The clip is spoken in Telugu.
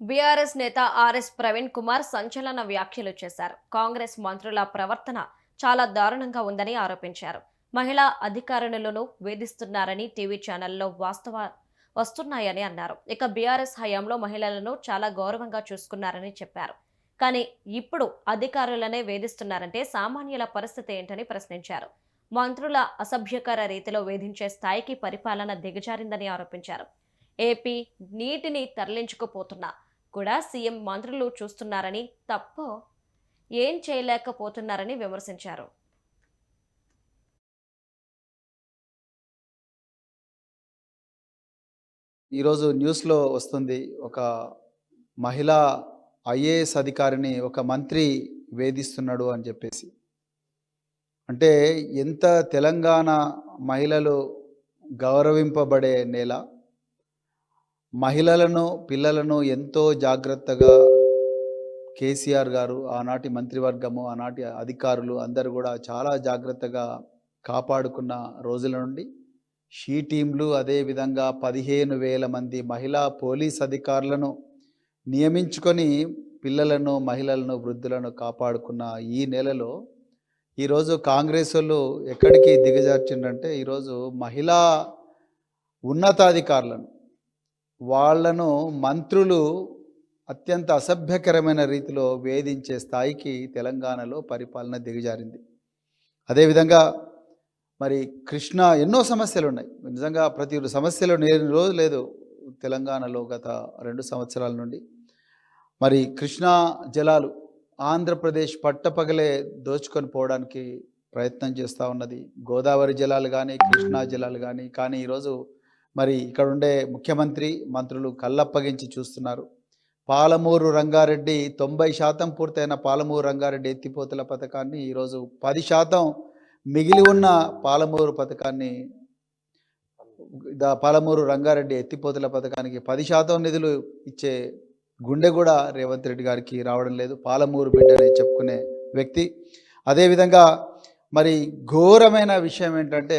బీఆర్ఎస్ నేత ఆర్ఎస్ ప్రవీణ్ కుమార్ సంచలన వ్యాఖ్యలు చేశారు. కాంగ్రెస్ మంత్రుల ప్రవర్తన చాలా దారుణంగా ఉందని ఆరోపించారు. మహిళా అధికారులను వేధిస్తున్నారని టీవీ ఛానల్లో వాస్తవ వస్తున్నాయని అన్నారు. ఇక బీఆర్ఎస్ హయాంలో మహిళలను చాలా గౌరవంగా చూసుకున్నారని చెప్పారు. కానీ ఇప్పుడు అధికారులనే వేధిస్తున్నారంటే సామాన్యుల పరిస్థితి ఏంటని ప్రశ్నించారు. మంత్రుల అసభ్యకర రీతిలో వేధించే స్థాయికి పరిపాలన దిగజారిందని ఆరోపించారు. ఏపీ నీటిని తరలించుకుపోతున్నా కూడా సీఎం మంత్రులు చూస్తున్నారని తప్ప ఏం చేయలేకపోతున్నారని విమర్శించారు. ఈరోజు న్యూస్లో వస్తుంది ఒక మహిళా ఐఏఎస్ అధికారిని ఒక మంత్రి వేధిస్తున్నాడు అని చెప్పేసి. అంటే ఎంత తెలంగాణ మహిళలు గౌరవింపబడే నేల మహిళలను పిల్లలను ఎంతో జాగ్రత్తగా కేసీఆర్ గారు ఆనాటి మంత్రివర్గము ఆనాటి అధికారులు అందరూ కూడా చాలా జాగ్రత్తగా కాపాడుకున్న రోజుల నుండి షీ టీంలు అదేవిధంగా పదిహేను వేల మంది మహిళా పోలీస్ అధికారులను నియమించుకొని పిల్లలను మహిళలను వృద్ధులను కాపాడుకున్న ఈ నెలలో ఈరోజు కాంగ్రెస్ వాళ్ళు ఎక్కడికి దిగజార్చిండంటే ఈరోజు మహిళా ఉన్నతాధికారులను వాళ్ళను మంత్రులు అత్యంత అసభ్యకరమైన రీతిలో వేధించే స్థాయికి తెలంగాణలో పరిపాలన దిగజారింది. అదేవిధంగా మరి కృష్ణ ఎన్నో సమస్యలు ఉన్నాయి నిజంగా ప్రతి సమస్యలు నేను రోజు లేదు తెలంగాణలో గత రెండు సంవత్సరాల నుండి. మరి కృష్ణా జలాలు ఆంధ్రప్రదేశ్ పట్టపగలే దోచుకొని పోవడానికి ప్రయత్నం చేస్తూ ఉన్నది. గోదావరి జలాలు కానీ కృష్ణా జలాలు కానీ కానీ ఈరోజు మరి ఇక్కడ ఉండే ముఖ్యమంత్రి మంత్రులు కళ్ళప్పగించి చూస్తున్నారు. పాలమూరు రంగారెడ్డి తొంభై శాతం పూర్తయిన పాలమూరు రంగారెడ్డి ఎత్తిపోతల పథకాన్ని ఈరోజు పది శాతం మిగిలి ఉన్న పాలమూరు పథకాన్ని దా పాలమూరు రంగారెడ్డి ఎత్తిపోతల పథకానికి పది శాతం నిధులు ఇచ్చే గుండె కూడా రేవంత్ రెడ్డి గారికి రావడం లేదు. పాలమూరు బిడ్డ అని చెప్పుకునే వ్యక్తి. అదేవిధంగా మరి ఘోరమైన విషయం ఏంటంటే